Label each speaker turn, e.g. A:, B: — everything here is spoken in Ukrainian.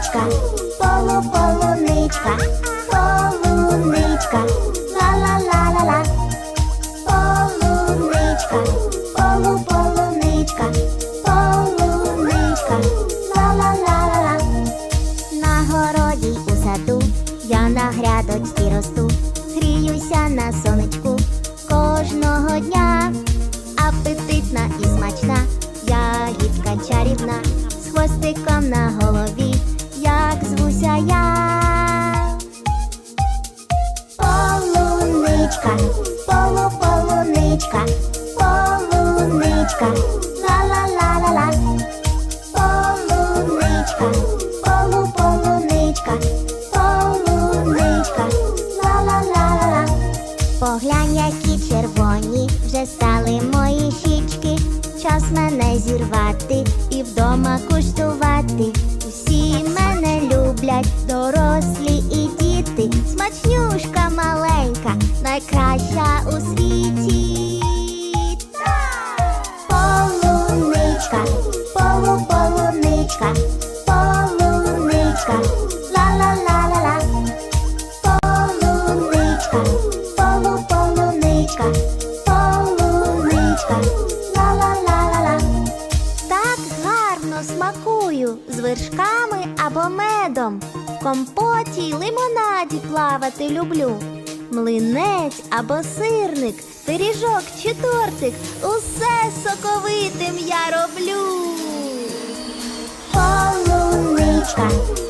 A: полуничка, полу полуничка, полуничка, ла ла ла ла ла. Полуничка, полу полуничка, полуничка, ла ла ла ла ла. На городі у саду я на грядочці росту, гріюся на сонечку кожного дня. Апетитна і смачна, ягідка чарівна, з хвостиком Полуничка, полу полуничка, полуничка, ла ла ла ла ла. Полуничка, полу полуничка, полуничка, ла ла ла ла ла. Поглянь, які червоні вже стали мої щічки. Час мене зірвати і вдома куштувати. Всі мене люблять, дорослі і діти. Смачнюшка маленька, найкраща у світі. Полуничка, полу полуничка, ла. Полуничка, полу полуничка, полуничка, ла ла ла ла ла. Так гарно смакую з вершками або медом. В компоті й лимонаді плавати люблю. Млинець або сирник, пиріжок чи тортик, усе соковитим я роблю. Полуничка, полу полуничка,